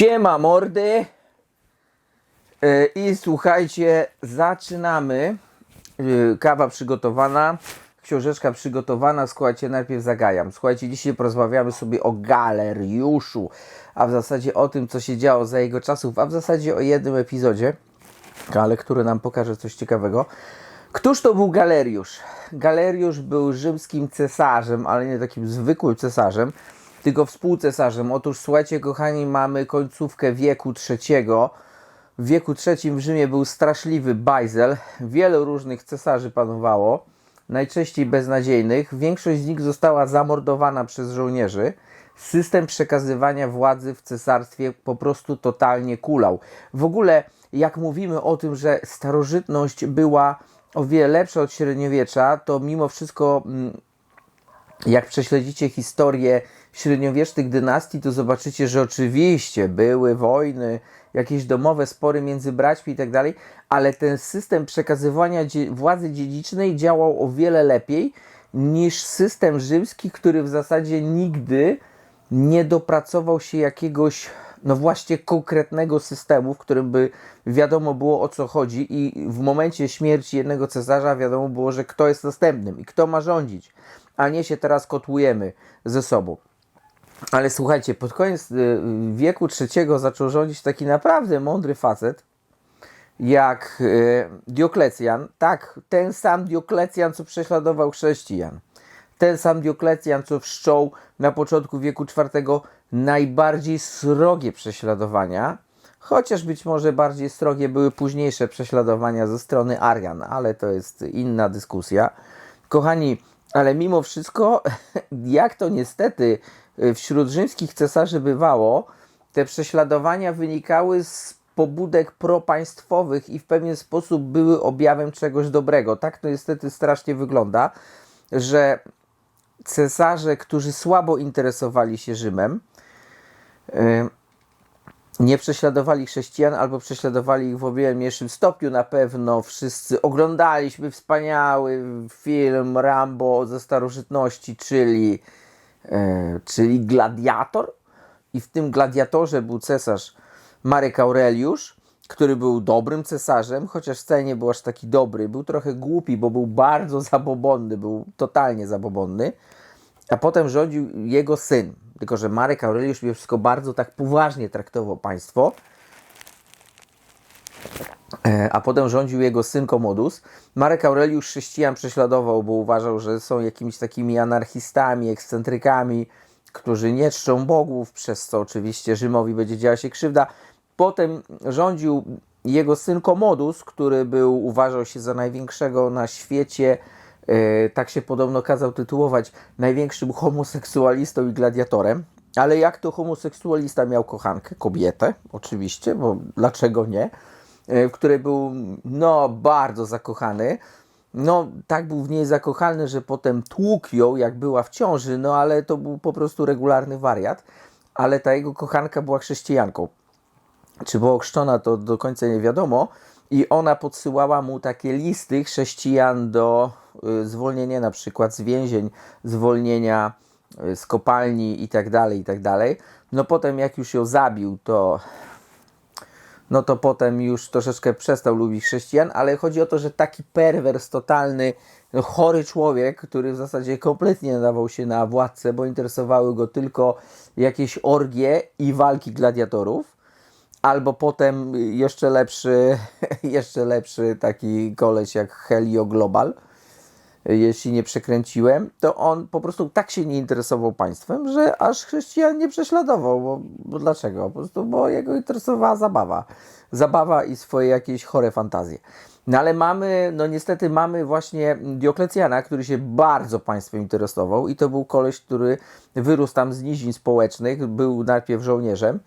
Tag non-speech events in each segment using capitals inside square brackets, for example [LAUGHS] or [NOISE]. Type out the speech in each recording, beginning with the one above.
Siema mordy E, i słuchajcie, zaczynamy. E, Kawa przygotowana, książeczka przygotowana. Słuchajcie, najpierw zagajam. Słuchajcie, dzisiaj porozmawiamy sobie o galeriuszu, a w zasadzie o tym, co się działo za jego czasów, a w zasadzie o jednym epizodzie, ale który nam pokaże coś ciekawego. Któż to był Galeriusz? Galeriusz był rzymskim cesarzem, ale nie takim zwykłym cesarzem, tylko współcesarzem. Otóż słuchajcie, kochani, mamy końcówkę wieku trzeciego. W wieku trzecim w Rzymie był straszliwy bajzel. Wielu różnych cesarzy panowało, najczęściej beznadziejnych. Większość z nich została zamordowana przez żołnierzy. System przekazywania władzy w cesarstwie po prostu totalnie kulał. W ogóle, jak mówimy o tym, że starożytność była o wiele lepsza od średniowiecza, to mimo wszystko mm, jak prześledzicie historię średniowiecznych dynastii, to zobaczycie, że oczywiście były wojny, jakieś domowe spory między braćmi i tak dalej, ale ten system przekazywania władzy dziedzicznej działał o wiele lepiej niż system rzymski, który w zasadzie nigdy nie dopracował się jakiegoś, no właśnie, konkretnego systemu, w którym by wiadomo było o co chodzi, i w momencie śmierci jednego cesarza wiadomo było, że kto jest następnym i kto ma rządzić, a nie się teraz kotłujemy ze sobą. Ale słuchajcie, pod koniec y, wieku trzeciego zaczął rządzić taki naprawdę mądry facet, jak y, Dioklecjan. Tak, ten sam Dioklecjan, co prześladował chrześcijan. Ten sam Dioklecjan, co wszczął na początku wieku IV najbardziej srogie prześladowania, chociaż być może bardziej srogie były późniejsze prześladowania ze strony Arian, ale to jest inna dyskusja. Kochani, ale mimo wszystko, [LAUGHS] jak to niestety wśród rzymskich cesarzy bywało, te prześladowania wynikały z pobudek propaństwowych i w pewien sposób były objawem czegoś dobrego. Tak to niestety strasznie wygląda, że cesarze, którzy słabo interesowali się Rzymem, y, nie prześladowali chrześcijan albo prześladowali ich w o wiele mniejszym stopniu. Na pewno wszyscy oglądaliśmy wspaniały film Rambo ze starożytności, czyli, czyli Gladiator. I w tym gladiatorze był cesarz Marek Aureliusz, który był dobrym cesarzem, chociaż wcale nie był aż taki dobry. Był trochę głupi, bo był bardzo [LAUGHS] zabobonny, był totalnie zabobonny. A potem rządził jego syn. Tylko, że Marek Aureliusz wszystko bardzo tak poważnie traktował państwo. E, A potem rządził jego syn Komodus. Marek Aureliusz chrześcijan prześladował, bo uważał, że są jakimiś takimi anarchistami, ekscentrykami, którzy nie czczą bogów, przez co oczywiście Rzymowi będzie działa się krzywda. Potem rządził jego syn Komodus, który był, uważał się za największego na świecie, e, tak się podobno kazał tytułować, największym homoseksualistą i gladiatorem. Ale jak to homoseksualista miał kochankę, kobietę, oczywiście, bo dlaczego nie? E, w której był no bardzo zakochany. No, tak był w niej zakochany, że potem tłukł ją, jak była w ciąży, no ale to był po prostu regularny wariat. Ale ta jego kochanka była chrześcijanką. Czy była ochrzczona, to do końca nie wiadomo. I ona podsyłała mu takie listy chrześcijan do y, zwolnienia na przykład z więzień, zwolnienia y, z kopalni i tak dalej, i tak dalej. No potem jak już ją zabił, to no to potem już troszeczkę przestał lubić chrześcijan, ale chodzi o to, że taki perwers totalny, chory człowiek, który w zasadzie kompletnie nadawał się na władcę, bo interesowały go tylko jakieś orgie i walki gladiatorów, albo potem jeszcze lepszy, [LAUGHS] jeszcze lepszy taki koleś jak Helio Global, jeśli nie przekręciłem, to on po prostu tak się nie interesował państwem, że aż chrześcijan nie prześladował. Bo, bo dlaczego? Po prostu, bo jego interesowała zabawa. Zabawa i swoje jakieś chore fantazje. No ale mamy, no niestety mamy właśnie Dioklecjana, który się bardzo państwem interesował i to był koleś, który wyrósł tam z nizin społecznych, był najpierw żołnierzem,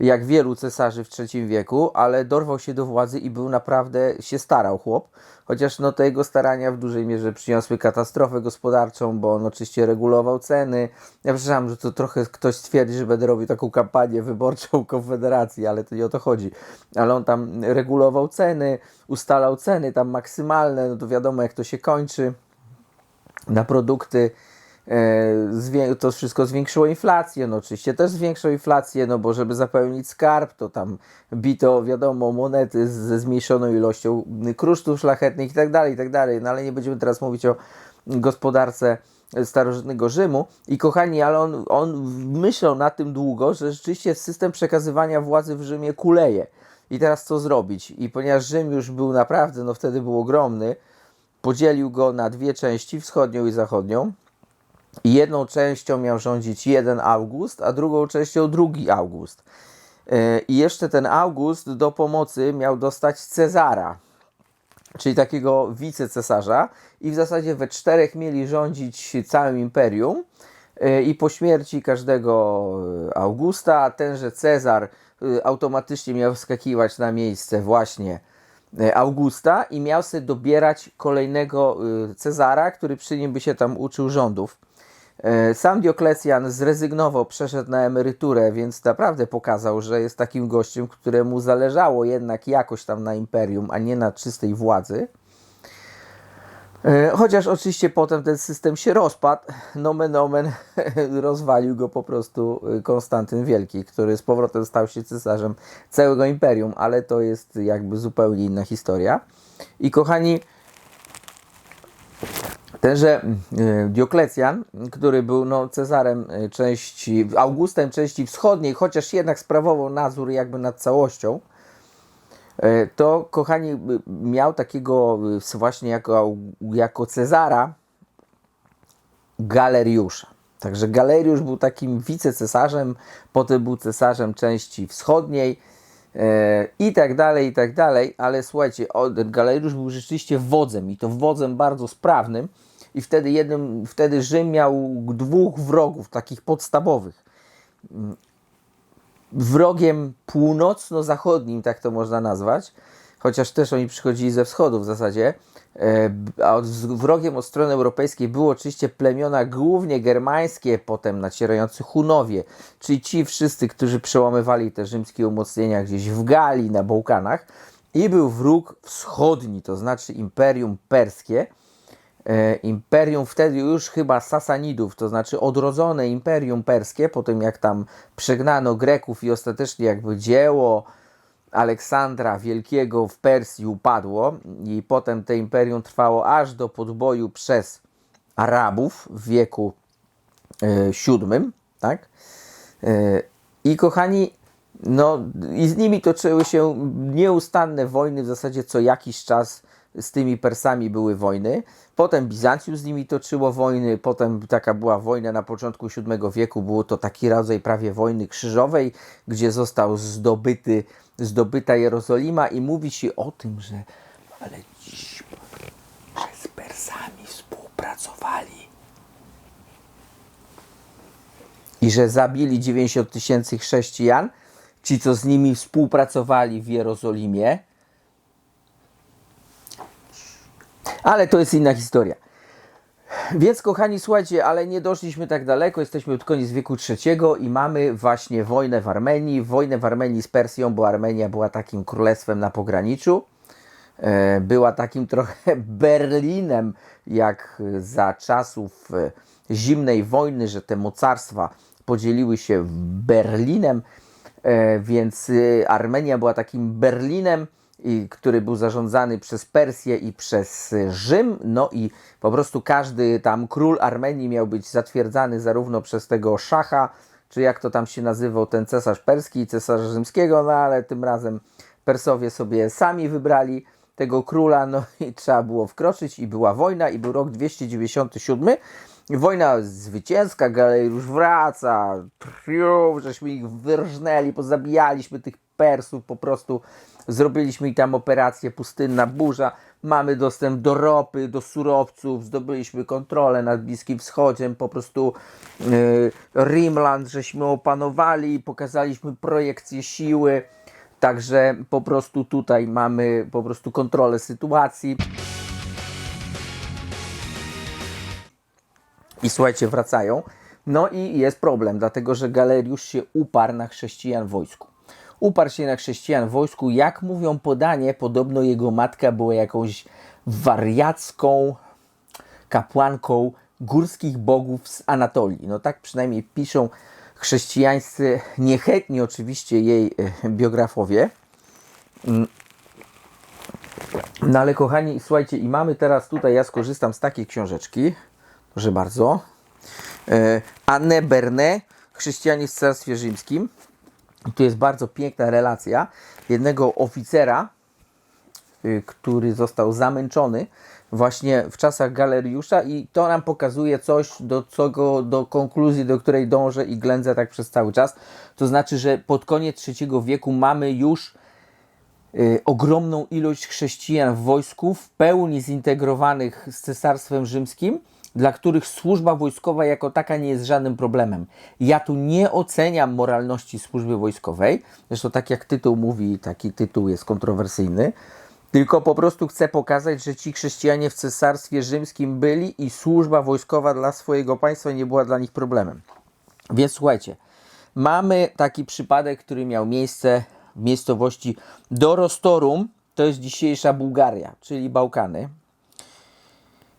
jak wielu cesarzy w III wieku, ale dorwał się do władzy i był naprawdę, się starał chłop, chociaż no te jego starania w dużej mierze przyniosły katastrofę gospodarczą, bo on oczywiście regulował ceny. Ja przepraszam, że to trochę ktoś stwierdzi, że będę robił taką kampanię wyborczą Konfederacji, ale to nie o to chodzi. Ale on tam regulował ceny, ustalał ceny tam maksymalne, no to wiadomo jak to się kończy na produkty to wszystko zwiększyło inflację, no oczywiście też zwiększyło inflację, no bo żeby zapełnić skarb, to tam bito, wiadomo, monety ze zmniejszoną ilością krusztów szlachetnych i tak dalej, i tak dalej, no ale nie będziemy teraz mówić o gospodarce starożytnego Rzymu i kochani, ale on, on myślał na tym długo, że rzeczywiście system przekazywania władzy w Rzymie kuleje. I teraz co zrobić? I ponieważ Rzym już był naprawdę, no wtedy był ogromny, podzielił go na dwie części, wschodnią i zachodnią. Jedną częścią miał rządzić jeden August, a drugą częścią drugi August. E, I jeszcze ten August do pomocy miał dostać Cezara, czyli takiego wicecesarza, i w zasadzie we czterech mieli rządzić całym imperium. E, I po śmierci każdego Augusta, tenże Cezar e, automatycznie miał wskakiwać na miejsce właśnie Augusta i miał sobie dobierać kolejnego Cezara, który przy nim by się tam uczył rządów. E, Sam Dioklecjan zrezygnował, przeszedł na emeryturę, więc naprawdę pokazał, że jest takim gościem, któremu zależało jednak jakoś tam na imperium, a nie na czystej władzy. E, Chociaż oczywiście potem ten system się rozpadł, nomen omen [LAUGHS] rozwalił go po prostu e, Konstantyn Wielki, który z powrotem stał się cesarzem całego imperium, ale to jest jakby zupełnie inna historia. I kochani, Tenże e, Dioklecjan, który był no, e, części, Augustem części wschodniej, chociaż jednak sprawował nadzór jakby nad całością, e, to kochani miał takiego właśnie jako, jako Cezara Galeriusza. Także Galeriusz był takim wicecesarzem, potem był cesarzem części wschodniej i tak dalej, i tak dalej, ale słuchajcie, Galeriusz był rzeczywiście wodzem i to wodzem bardzo sprawnym i wtedy jednym, wtedy Rzym miał dwóch wrogów, takich podstawowych. Wrogiem północno-zachodnim, tak to można nazwać, chociaż też oni przychodzili ze wschodu w zasadzie, e, a wrogiem od strony europejskiej było oczywiście plemiona głównie germańskie, potem nacierający Hunowie, czyli ci wszyscy, którzy przełamywali te rzymskie umocnienia gdzieś w Galii, na Bałkanach i był wróg wschodni, to znaczy Imperium Perskie, imperium wtedy już chyba Sasanidów, to znaczy odrodzone imperium perskie, po tym jak tam przegnano Greków i ostatecznie jakby dzieło Aleksandra Wielkiego w Persji upadło i potem to imperium trwało aż do podboju przez Arabów w wieku e, VII, tak? E, I kochani, no i z nimi toczyły się nieustanne wojny, w zasadzie co jakiś czas z tymi Persami były wojny. Potem Bizancjum z nimi toczyło wojny, potem taka była wojna na początku VII wieku, było to taki rodzaj prawie wojny krzyżowej, gdzie został zdobyty, zdobyta Jerozolima i mówi się o tym, że ale ci, że z Persami współpracowali i że zabili 90 tysięcy chrześcijan, ci co z nimi współpracowali w Jerozolimie. Ale to jest inna historia. Więc kochani, słuchajcie, ale nie doszliśmy tak daleko, jesteśmy od koniec wieku III i mamy właśnie wojnę w Armenii. Wojnę w Armenii z Persją, bo Armenia była takim królestwem na pograniczu. E, Była takim trochę [LAUGHS] Berlinem, jak za czasów e, zimnej wojny, że te mocarstwa podzieliły się Berlinem, E, więc Armenia była takim Berlinem, który był zarządzany przez Persję i przez Rzym. No i po prostu każdy tam król Armenii miał być zatwierdzany zarówno przez tego szacha, czy jak to tam się nazywał, ten cesarz perski i cesarz rzymskiego, no ale tym razem Persowie sobie sami wybrali tego króla, no i trzeba było wkroczyć i była wojna i był rok 297. Wojna zwycięska, Galeriusz wraca, triumf, żeśmy ich wyrżnęli, pozabijaliśmy tych Persów, po prostu zrobiliśmy tam operację pustynna burza, mamy dostęp do ropy, do surowców, zdobyliśmy kontrolę nad Bliskim Wschodem, po prostu yy, Rimland żeśmy opanowali, pokazaliśmy projekcję siły, także po prostu tutaj mamy po prostu kontrolę sytuacji. I słuchajcie, wracają. No i jest problem, dlatego że Galeriusz się uparł na chrześcijan w wojsku. Uparł się na chrześcijan w wojsku. Jak mówią podanie, podobno jego matka była jakąś wariacką kapłanką górskich bogów z Anatolii. No tak przynajmniej piszą chrześcijańscy, niechętni oczywiście jej e, biografowie. Mm. No ale kochani, słuchajcie, i mamy teraz tutaj, ja skorzystam z takiej książeczki, proszę bardzo, e, Anne Bernet, Chrześcijanie w Carstwie Rzymskim. Tu jest bardzo piękna relacja jednego oficera, y, który został zamęczony właśnie w czasach Galeriusza i to nam pokazuje coś, do, czego, do konkluzji, do której dążę i ględzę tak przez cały czas. To znaczy, że pod koniec III wieku mamy już y, ogromną ilość chrześcijan w wojsku, w pełni zintegrowanych z Cesarstwem Rzymskim, dla których służba wojskowa jako taka nie jest żadnym problemem. Ja tu nie oceniam moralności służby wojskowej, zresztą tak jak tytuł mówi, taki tytuł jest kontrowersyjny, tylko po prostu chcę pokazać, że ci chrześcijanie w Cesarstwie Rzymskim byli i służba wojskowa dla swojego państwa nie była dla nich problemem. Więc słuchajcie, mamy taki przypadek, który miał miejsce w miejscowości Dorostorum, to jest dzisiejsza Bułgaria, czyli Bałkany.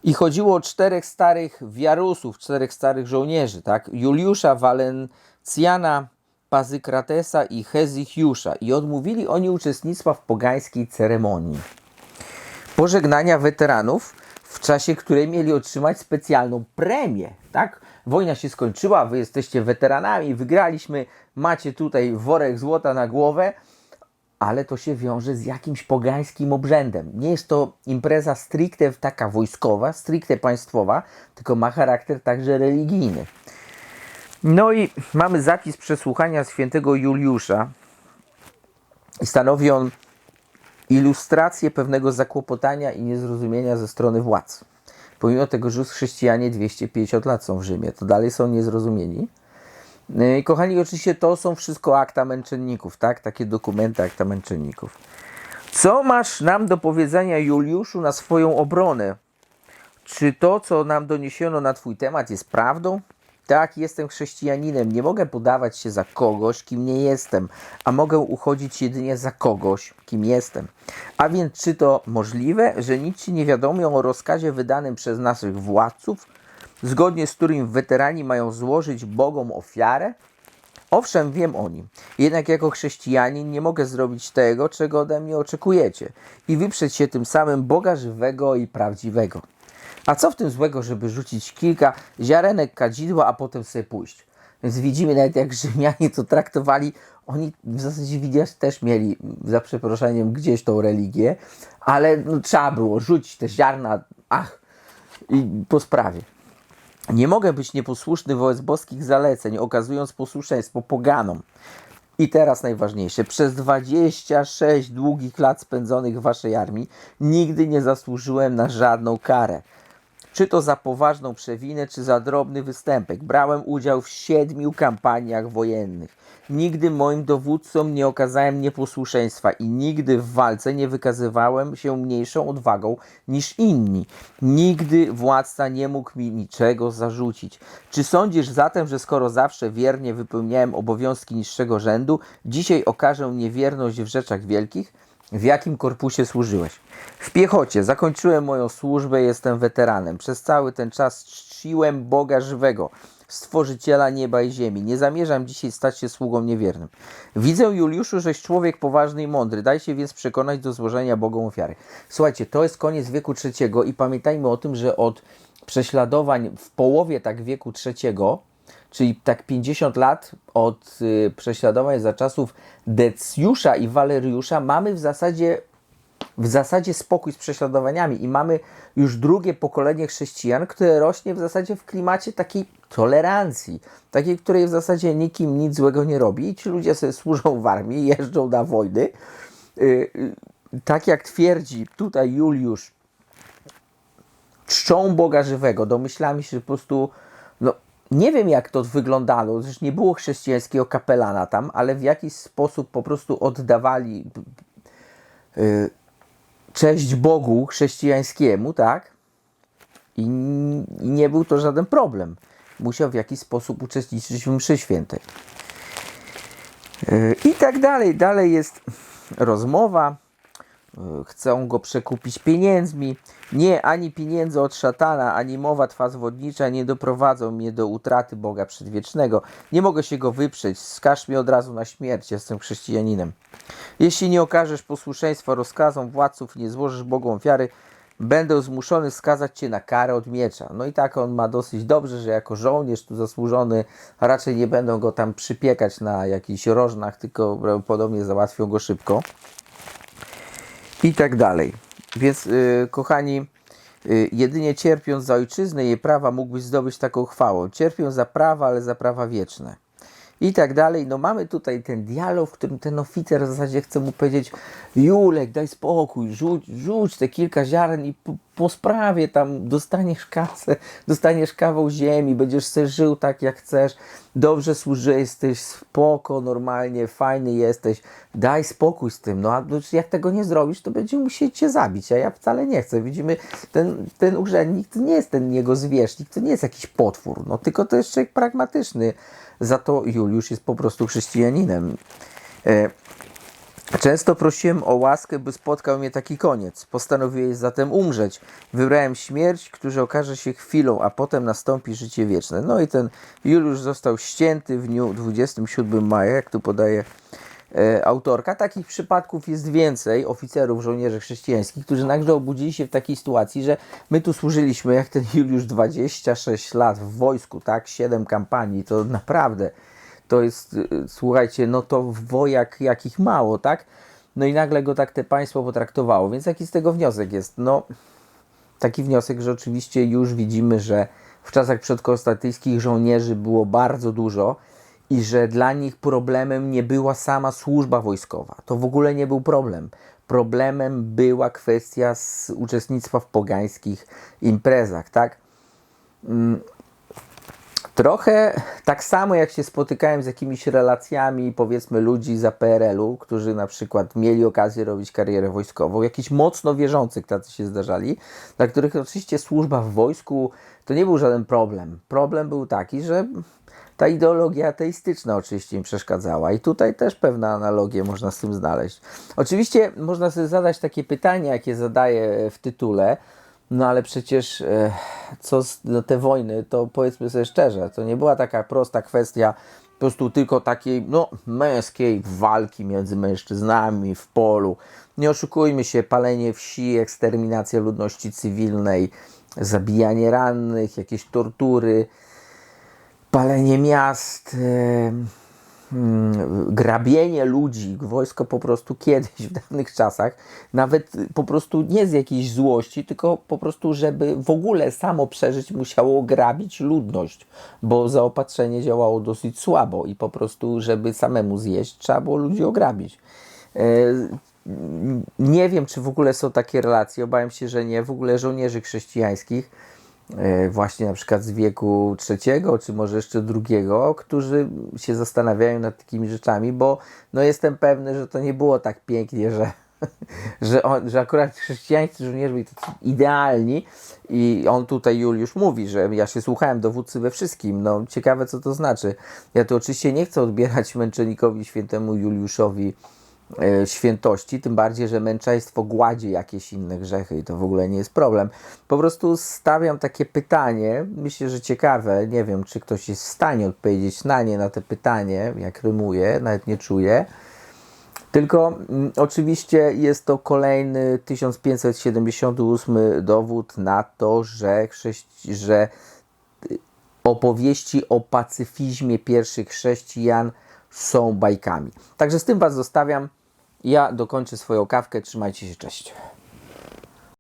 I chodziło o czterech starych wiarusów, czterech starych żołnierzy, tak? Juliusza, Walencjana, Pazykratesa i Hezychiusza. I odmówili oni uczestnictwa w pogańskiej ceremonii. Pożegnania weteranów, w czasie której mieli otrzymać specjalną premię, tak? Wojna się skończyła, wy jesteście weteranami, wygraliśmy, macie tutaj worek złota na głowę, ale to się wiąże z jakimś pogańskim obrzędem. Nie jest to impreza stricte taka wojskowa, stricte państwowa, tylko ma charakter także religijny. No i mamy zapis przesłuchania świętego Juliusza stanowi on ilustrację pewnego zakłopotania i niezrozumienia ze strony władz. Pomimo tego, że chrześcijanie 250 lat są w Rzymie, to dalej są niezrozumieni. Yy, Kochani, oczywiście to są wszystko akta męczenników, tak? Takie dokumenty akta męczenników. Co masz nam do powiedzenia, Juliuszu, na swoją obronę? Czy to, co nam doniesiono na Twój temat, jest prawdą? Tak, jestem chrześcijaninem. Nie mogę podawać się za kogoś, kim nie jestem, a mogę uchodzić jedynie za kogoś, kim jestem. A więc, czy to możliwe, że nic ci nie wiadomo o rozkazie wydanym przez naszych władców, zgodnie z którym weterani mają złożyć Bogom ofiarę? Owszem, wiem o nim. Jednak jako chrześcijanin nie mogę zrobić tego, czego ode mnie oczekujecie i wyprzeć się tym samym Boga żywego i prawdziwego. A co w tym złego, żeby rzucić kilka ziarenek kadzidła, a potem sobie pójść? Więc widzimy nawet jak Rzymianie to traktowali. Oni w zasadzie widzisz, też mieli, za przeproszeniem, gdzieś tą religię, ale no, trzeba było rzucić te ziarna, ach, i po sprawie. Nie mogę być nieposłuszny wobec boskich zaleceń, okazując posłuszeństwo poganom. I teraz najważniejsze. Przez 26 długich lat spędzonych w waszej armii nigdy nie zasłużyłem na żadną karę. Czy to za poważną przewinę, czy za drobny występek. Brałem udział w siedmiu kampaniach wojennych. Nigdy moim dowódcom nie okazałem nieposłuszeństwa i nigdy w walce nie wykazywałem się mniejszą odwagą niż inni. Nigdy władca nie mógł mi niczego zarzucić. Czy sądzisz zatem, że skoro zawsze wiernie wypełniałem obowiązki niższego rzędu, dzisiaj okażę niewierność w rzeczach wielkich? W jakim korpusie służyłeś? W piechocie. Zakończyłem moją służbę, jestem weteranem. Przez cały ten czas czciłem Boga żywego, stworzyciela nieba i ziemi. Nie zamierzam dzisiaj stać się sługą niewiernym. Widzę, Juliuszu, żeś człowiek poważny i mądry. Daj się więc przekonać do złożenia Bogom ofiary. Słuchajcie, to jest koniec wieku trzeciego i pamiętajmy o tym, że od prześladowań w połowie tak wieku trzeciego czyli tak 50 lat od y, prześladowań za czasów Decjusza i Waleriusza, mamy w zasadzie, w zasadzie spokój z prześladowaniami i mamy już drugie pokolenie chrześcijan, które rośnie w zasadzie w klimacie takiej tolerancji, takiej, której w zasadzie nikim nic złego nie robi i ci ludzie sobie służą w armii, [LAUGHS] jeżdżą na wojny. Y, y, tak jak twierdzi tutaj Juliusz, czczą Boga żywego. Domyślamy się, że po prostu no, nie wiem jak to wyglądało, zresztą nie było chrześcijańskiego kapelana tam, ale w jakiś sposób po prostu oddawali yy, cześć Bogu chrześcijańskiemu, tak? I, nie był to żaden problem. Musiał w jakiś sposób uczestniczyć w mszy świętej. Yy, I tak dalej. Dalej jest rozmowa. Y, chcą go przekupić pieniędzmi. Nie, ani pieniędzy od szatana, ani mowa twa zwodnicza nie doprowadzą mnie do utraty Boga przedwiecznego. Nie mogę się go wyprzeć, skaż mnie od razu na śmierć, jestem chrześcijaninem. Jeśli nie okażesz posłuszeństwa rozkazom władców nie złożysz Bogu ofiary, będę zmuszony skazać cię na karę od miecza. No i tak on ma dosyć dobrze, że jako żołnierz tu zasłużony, raczej nie będą go tam przypiekać na jakichś rożnach, tylko prawdopodobnie załatwią go szybko. I tak dalej. Więc, yy, kochani, yy, jedynie cierpiąc za ojczyznę i jej prawa mógłbyś zdobyć taką chwałę. Cierpią za prawa, ale za prawa wieczne i tak dalej. No mamy tutaj ten dialog, w którym ten oficer w zasadzie chce mu powiedzieć Julek, daj spokój, rzuć, rzuć te kilka ziaren i po, sprawie tam dostaniesz kasę, dostaniesz kawał ziemi, będziesz sobie żył tak jak chcesz, dobrze służyłeś, jesteś spoko, normalnie, fajny jesteś, daj spokój z tym, no a jak tego nie zrobisz, to będzie musiał cię zabić, a ja wcale nie chcę. Widzimy, ten, ten urzędnik to nie jest ten jego zwierzchnik, to nie jest jakiś potwór, no tylko to jest człowiek pragmatyczny, za to Juliusz jest po prostu chrześcijaninem. E, Często prosiłem o łaskę, by spotkał mnie taki koniec. Postanowiłeś zatem umrzeć. Wybrałem śmierć, która okaże się chwilą, a potem nastąpi życie wieczne. No i ten Juliusz został ścięty w dniu 27 maja, jak tu podaje e, autorka. Takich przypadków jest więcej oficerów, żołnierzy chrześcijańskich, którzy nagle obudzili się w takiej sytuacji, że my tu służyliśmy, jak ten Juliusz 26 lat w wojsku, tak? 7 kampanii, to naprawdę to jest, y, słuchajcie, no to wojak jakich mało, tak? No i nagle go tak te państwo potraktowało. Więc jaki z tego wniosek jest? No, taki wniosek, że oczywiście już widzimy, że w czasach przedkonstantyńskich żołnierzy było bardzo dużo i że dla nich problemem nie była sama służba wojskowa. To w ogóle nie był problem. Problemem była kwestia uczestnictwa w pogańskich imprezach, tak? Trochę tak samo jak się spotykałem z jakimiś relacjami, powiedzmy, ludzi za PRL-u, którzy na przykład mieli okazję robić karierę wojskową, jakiś mocno wierzących tacy się zdarzali, dla których oczywiście służba w wojsku to nie był żaden problem. Problem był taki, że ta ideologia ateistyczna oczywiście im przeszkadzała i tutaj też pewne analogie można z tym znaleźć. Oczywiście można sobie zadać takie pytanie, jakie zadaję w tytule, no ale przecież e, co z, no, te wojny, to powiedzmy sobie szczerze, to nie była taka prosta kwestia po prostu tylko takiej no, męskiej walki między mężczyznami w polu. Nie oszukujmy się, palenie wsi, eksterminacja ludności cywilnej, zabijanie rannych, jakieś tortury, palenie miast. Mm, grabienie ludzi, wojsko po prostu kiedyś w dawnych czasach, nawet po prostu nie z jakiejś złości, tylko po prostu, żeby w ogóle samo przeżyć, musiało grabić ludność, bo zaopatrzenie działało dosyć słabo i po prostu, żeby samemu zjeść, trzeba było ludzi ograbić. E, nie wiem, czy w ogóle są takie relacje, obawiam się, że nie. W ogóle żołnierzy chrześcijańskich właśnie na przykład z wieku trzeciego, czy może jeszcze drugiego, którzy się zastanawiają nad takimi rzeczami, bo no jestem pewny, że to nie było tak pięknie, że, [LAUGHS] że, on, że akurat chrześcijańscy żołnierze byli idealni i on tutaj Juliusz mówi, że ja się słuchałem dowódcy we wszystkim. No ciekawe co to znaczy. Ja tu oczywiście nie chcę odbierać męczenikowi świętemu Juliuszowi E, świętości, tym bardziej, że męczeństwo gładzi jakieś inne grzechy i to w ogóle nie jest problem. Po prostu stawiam takie pytanie, myślę, że ciekawe, nie wiem, czy ktoś jest w stanie odpowiedzieć na nie, na te pytanie, jak rymuje, nawet nie czuję. Tylko mm, oczywiście jest to kolejny 1578 dowód na to, że, chrześci- że opowieści o pacyfizmie pierwszych chrześcijan są bajkami. Także z tym Was zostawiam. Ja dokończę swoją kawkę. Trzymajcie się, cześć.